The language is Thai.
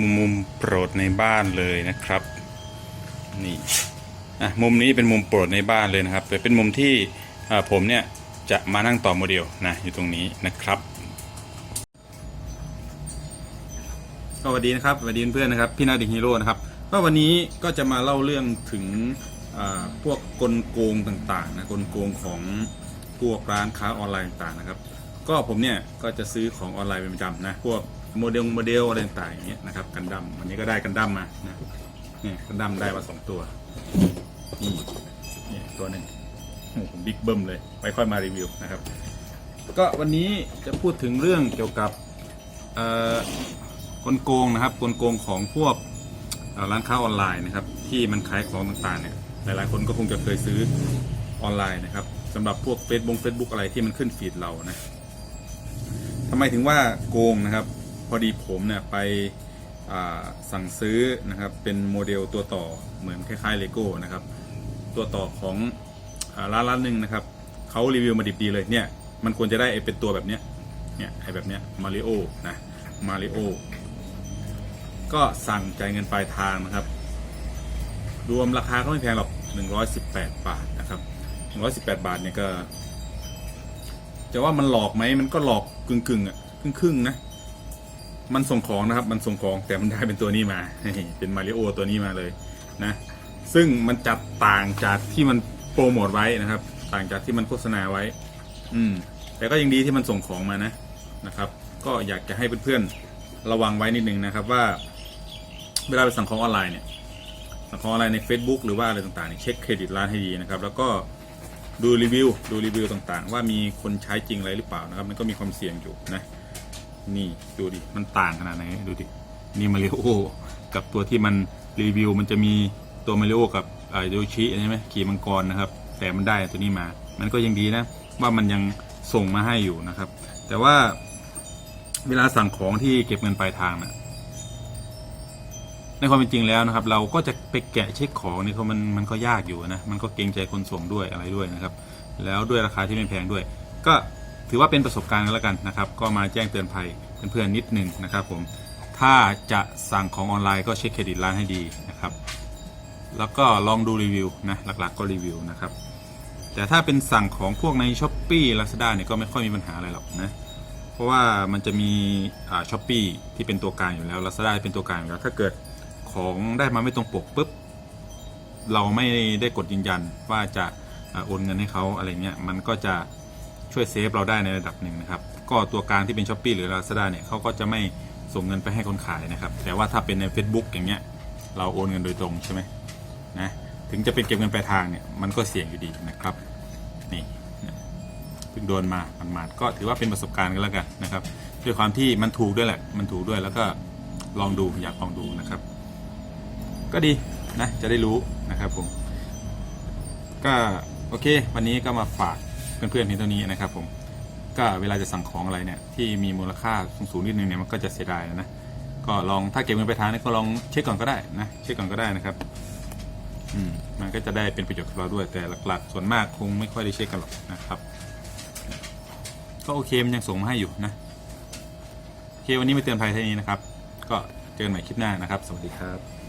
มุมมุมโปรดในบ้านเลยนะครับนี่อะมุมนี้เป็นมุมโปรดในบ้านเลยนะครับแต่เป็นมุมที่อ่าผมเนี่ยจะมานั่งต่อโมเดลนะอยู่ตรงนี้นะครับก็สวัสดีนะครับสวัสดีเพื่อนๆนะครับพี่นาดิฮีโร่นะครับก็วันนี้ก็จะมาเล่าเรื่องถึงอ่าพวกกลโกงต่างๆนะกลโกงของพวกร้านค้าออนไลน์ต่างๆนะครับ ก็ผมเนี่ยก็จะซื้อของออนไลน์เป็นประจำนะพวก โมเดลโมเดลอะไรต่างๆอย่างเงี้ยนะครับกันดั้มวันนี้ก็ได้กันดั้มมานะเนี่ยกันดั้มได้มาสองตัวนี่นี่ตัวหนึ่งโอ้โหบิ๊กเบิ้มเลยไปค่อยมารีวิวนะครับ ก็วันนี้จะพูดถึงเรื่องเกี่ยวกับเอ่อกลโกงนะครับกลโกงของพวกร้านค้าออนไลน์นะครับที่มันขายของต่างๆเนี่ยหลายๆคนก็คงจะเคยซื้อออนไลน์นะครับสำหรับพวก Facebook Facebook อะไรที่มันขึ้นฟีดเรานะทำไมถึงว่าโกงนะครับ อดีผมเนี่ยไปสั่งซื้อนะครับเป็นโมเดลตัวต่อเหมือนคล้ายๆเลโก้นะครับตัวต่อของอร้านร้านหนึ่งนะครับเขารีวิวมาดิบดีเลยเนี่ยมันควรจะได้ไอเป็นตัวแบบเนี้ยเนี่ยไอแบบเนี้ยมาริโอนะมาริโอก็สั่งจ่ายเงินปลายทางนะครับ รวมราคาก็ไม่แพงหรอก118 บาทนะครับ118 บาทเนี่ยก็จะว่ามันหลอกไหมมันก็หลอกกึ่งกึ่งๆอะกึ่งครึ่งๆนะ มันส่งของนะครับ มันส่งของแต่มันได้เป็นตัวนี้มา เป็นมาริโอตัวนี้มาเลยนะ ซึ่งมันจัดต่างจากที่มันโปรโมทไว้นะครับ ต่างจากที่มันโฆษณาไว้ อืม แต่ก็ยังดีที่มันส่งของมานะนะครับ ก็อยากจะให้เพื่อนๆระวังไว้นิดนึงนะครับว่า เวลาไปสั่งของออนไลน์เนี่ยสั่งของออนไลน์ใน Facebook หรือว่าอะไรต่างๆเนี่ยเช็คเครดิตร้านให้ดีนะครับ แล้วก็ดูรีวิวดูรีวิวต่างๆ ว่ามีคนใช้จริงอะไรหรือเปล่านะครับ มันก็มีความเสี่ยงอยู่นะ นี่ดูดิ มันต่างขนาดไหน ดูดิ นี่มาริโอกับตัวที่มันรีวิวมันจะมีตัวมาริโอกับโยชิใช่ไหมขี่มังกรนะครับ แต่มันได้ตัวนี้มา มันก็ยังดีนะ ว่ามันยังส่งมาให้อยู่นะครับ แต่ว่าเวลาสั่งของที่เก็บเงินปลายทางนะในความเป็นจริงแล้วนะครับ เราก็จะไปแกะเช็คของนี่เขามันมันก็ยากอยู่นะ มันก็เกรงใจคนส่งด้วยอะไรด้วยนะครับ แล้วด้วยราคาที่ไม่แพงด้วย ก็ ถือว่าเป็นประสบการณ์แล้วกันนะครับ ก็มาแจ้งเตือนภัยเพื่อนๆนิดนึงนะครับผมถ้าจะสั่งของออนไลน์ก็เช็คเครดิตร้านให้ดีนะครับ แล้วก็ลองดูรีวิวนะหลักๆ ก็รีวิวนะครับ แต่ถ้าเป็นสั่งของพวกใน s h อ p e e Lazada เนี่ยก็ไม่ค่อยมีปัญหาอะไรหรอกนะเพราะว่ามันจะมีช้อปปี้ที่เป็นตัวกลางอยู่แล้ว Lazada เป็นตัวกลางอยู่แล้วถ้าเกิดของได้มาไม่ตรงปกปุ๊บเราไม่ได้กดยืนยันว่าจะโอนเงินให้เขาอะไรเงี้ยมันก็จะ ช่วยเซฟเราได้ในระดับหนึ่งนะครับ ก็ตัวกลางที่เป็นช้อปปีหรือ Lazada เนี่ยเขาก็จะไม่ส่งเงินไปให้คนขายนะครับ แต่ว่าถ้าเป็นใน Facebook อย่างเงี้ย เราโอนเงินโดยตรงใช่ไหมนะ ถึงจะเป็นเก็บเงินปลายทางเนี่ย มันก็เสี่ยงอยู่ดีนะครับ นี่เพิ่งโดนมาหมาดๆก็ถือว่าเป็นประสบการณ์กันแล้วกันนะครับ ด้วยความที่มันถูกด้วยแหละ มันถูกด้วยแล้วก็ลองดูอยากลองดูนะครับ ก็ดีนะ จะได้รู้นะครับผม ก็โอเค วันนี้ก็มาฝาก เพื่อนๆเพียงเท่านี้นะครับผมก็เวลาจะสั่งของอะไรเนี่ยที่มีมูลค่าสูงๆนิดนึงเนี่ยมันก็จะเสียดายนะก็ลองถ้าเก็บเงินไปทางเนี่ยก็ลองเช็คก่อนก็ได้นะเช็คก่อนก็ได้นะครับอืมมันก็จะได้เป็นประโยชน์กับเราด้วยแต่หลักๆ ส่วนมากคงไม่ค่อยได้เช็คกันหรอกนะครับ ก็โอเคมันยังส่งมาให้อยู่นะโอเควันนี้มาเตือนภัยเท่านี้นะครับ ก็เจอกันใหม่คลิปหน้านะครับ สวัสดีครับ